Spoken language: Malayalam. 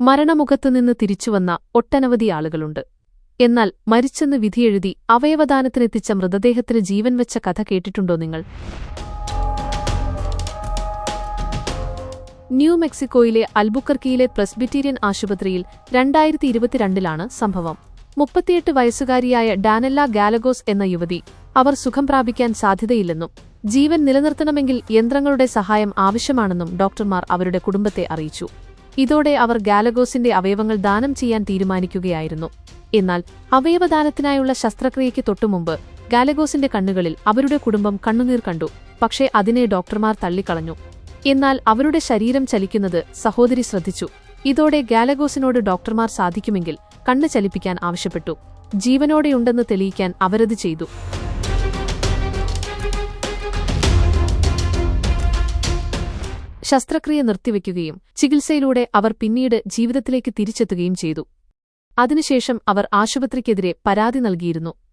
മരണമുഖത്തുനിന്ന് തിരിച്ചുവന്ന ഒട്ടനവധി ആളുകളുണ്ട്. എന്നാൽ മരിച്ചെന്ന് വിധിയെഴുതി അവയവദാനത്തിനെത്തിച്ച മൃതദേഹത്തിന് ജീവൻ വെച്ച കഥ കേട്ടിട്ടുണ്ടോ നിങ്ങൾ? ന്യൂ മെക്സിക്കോയിലെ അൽബുക്കർക്കിയിലെ പ്രസ്ബിറ്റീരിയൻ ആശുപത്രിയിൽ രണ്ടായിരത്തി ഇരുപത്തിരണ്ടിലാണ് സംഭവം. മുപ്പത്തിയെട്ട് വയസ്സുകാരിയായ ഡാനല്ല ഗാലഗോസ് എന്ന യുവതി അവർ സുഖം പ്രാപിക്കാൻ സാധ്യതയില്ലെന്നും ജീവൻ നിലനിർത്തണമെങ്കിൽ യന്ത്രങ്ങളുടെ സഹായം ആവശ്യമാണെന്നും ഡോക്ടർമാർ അവരുടെ കുടുംബത്തെ അറിയിച്ചു. ഇതോടെ അവർ ഗാലഗോസിന്റെ അവയവങ്ങൾ ദാനം ചെയ്യാൻ തീരുമാനിക്കുകയായിരുന്നു. എന്നാൽ അവയവദാനത്തിനായുള്ള ശസ്ത്രക്രിയയ്ക്ക് തൊട്ടുമുമ്പ് ഗാലഗോസിന്റെ കണ്ണുകളിൽ അവരുടെ കുടുംബം കണ്ണുനീർ കണ്ടു. പക്ഷേ അതിനെ ഡോക്ടർമാർ തള്ളിക്കളഞ്ഞു. എന്നാൽ അവരുടെ ശരീരം ചലിക്കുന്നത് സഹോദരി ശ്രദ്ധിച്ചു. ഇതോടെ ഗാലഗോസിനോട് ഡോക്ടർമാർ സാധിക്കുമെങ്കിൽ കണ്ണ് ചലിപ്പിക്കാൻ ആവശ്യപ്പെട്ടു. ജീവനോടെയുണ്ടെന്ന് തെളിയിക്കാൻ അവരത് ചെയ്തു. ശസ്ത്രക്രിയ നിർത്തിവെക്കുകയും ചികിത്സയിലൂടെ അവർ പിന്നീട് ജീവിതത്തിലേക്ക് തിരിച്ചെത്തുകയും ചെയ്തു. അതിനുശേഷം അവർ ആശുപത്രിക്കെതിരെ പരാതി നൽകിയിരുന്നു.